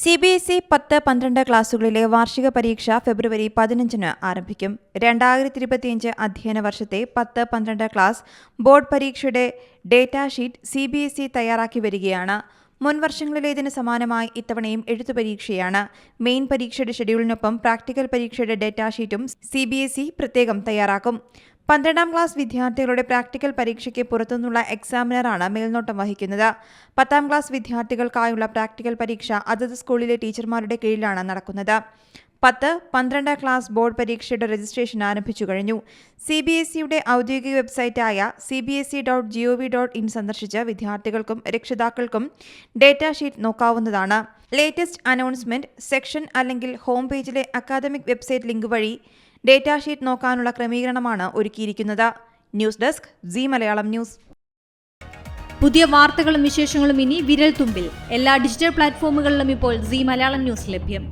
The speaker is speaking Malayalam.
സി ബി എസ് ഇ പത്ത് പന്ത്രണ്ട് ക്ലാസുകളിലെ വാർഷിക പരീക്ഷ ഫെബ്രുവരി പതിനഞ്ചിന് ആരംഭിക്കും. രണ്ടായിരത്തി ഇരുപത്തിയഞ്ച് അധ്യയന വർഷത്തെ പത്ത് പന്ത്രണ്ട് ക്ലാസ് ബോർഡ് പരീക്ഷയുടെ data sheet C B S E തയ്യാറാക്കി വരികയാണ്. മുൻ വർഷങ്ങളിലേതിന് സമാനമായി ഇത്തവണയും എഴുത്തു പരീക്ഷയാണ്. മെയിൻ പരീക്ഷയുടെ ഷെഡ്യൂളിനൊപ്പം പ്രാക്ടിക്കൽ പരീക്ഷയുടെ ഡേറ്റാ ഷീറ്റും സി ബി എസ് ഇ പ്രത്യേകം തയ്യാറാക്കും. പന്ത്രണ്ടാം ക്ലാസ് വിദ്യാർത്ഥികളുടെ പ്രാക്ടിക്കൽ പരീക്ഷയ്ക്ക് പുറത്തുനിന്നുള്ള എക്സാമിനറാണ് മേൽനോട്ടം വഹിക്കുന്നത്. പത്താം ക്ലാസ് വിദ്യാർത്ഥികൾക്കായുള്ള പ്രാക്ടിക്കൽ പരീക്ഷ അതത് സ്കൂളിലെ ടീച്ചർമാരുടെ കീഴിലാണ് നടക്കുന്നത്. പത്ത് പന്ത്രണ്ട് ക്ലാസ് ബോർഡ് പരീക്ഷയുടെ രജിസ്ട്രേഷൻ ആരംഭിച്ചു കഴിഞ്ഞു. സി ബി എസ് ഇയുടെ ഔദ്യോഗിക വെബ്സൈറ്റായ C B S E dot G O V dot in സന്ദർശിച്ച് വിദ്യാർത്ഥികൾക്കും രക്ഷിതാക്കൾക്കും ഡേറ്റാ ഷീറ്റ് നോക്കാവുന്നതാണ്. ലേറ്റസ്റ്റ് അനൗൺസ്മെന്റ് സെക്ഷൻ അല്ലെങ്കിൽ ഹോം പേജിലെ അക്കാദമിക് വെബ്സൈറ്റ് ലിങ്ക് വഴി ഡേറ്റാ ഷീറ്റ് നോക്കാനുള്ള ക്രമീകരണമാണ് ഒരുക്കിയിരിക്കുന്നത്. News desk G Malayalam news. പുതിയ വാർത്തകളും വിശേഷങ്ങളും ഇനി വിരൽ തുമ്പിൽ എല്ലാ ഡിജിറ്റൽ പ്ലാറ്റ്ഫോമുകളിലും ഇപ്പോൾ സി മലയാളം ന്യൂസ് ലഭ്യം.